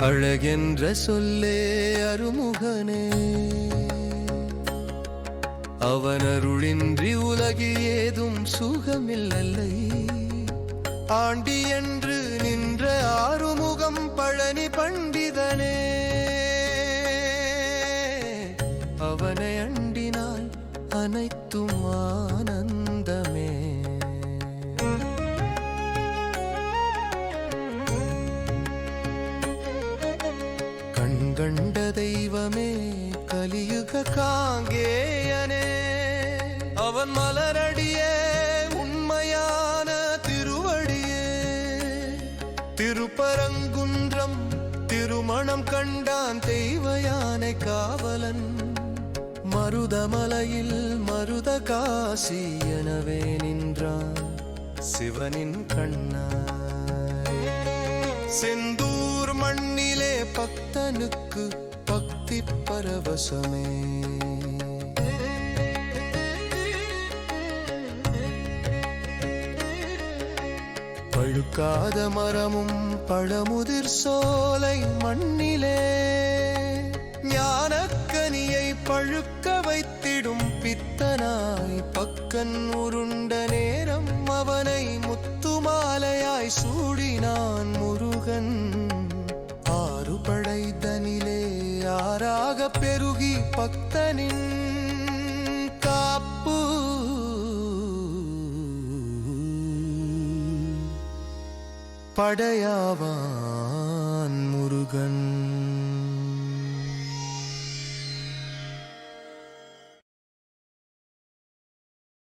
அழகென்ற சொல்லே அருமுகனே. அவன் அருளின்றி உலகில் ஏதும் சுகமில்லை ஆண்டி என்று நின்ற ஆறுமுகம் பழனி பண்டிதனே. அவனை அண்டினால் அனைத்தும் கண்ட தெய்வமே கலியுக காங்கேயனே. அவன் மலரடியே உண்மையான திருவடியே. திருப்பரங்குன்றம் திருமணம் கண்டான் தெய்வ யானை காவலன். மருதமலையில் மருத காசி எனவே நின்றான் சிவனின் கண்ணா செந்தூர் பக்தனுக்கு பக்தி பரவசமே. பழுக்காத மரமும் பழமுதிர் சோலை மண்ணிலே. ஞானக்கனியை பழுக்க வைத்திடும் பித்தனாய் பக்கன் உருண்ட நேரம் அவனை முத்துமாலையாய் சூடினான் முருகன். బాగా పెరుగి పక్తని కాపు. పడయావా?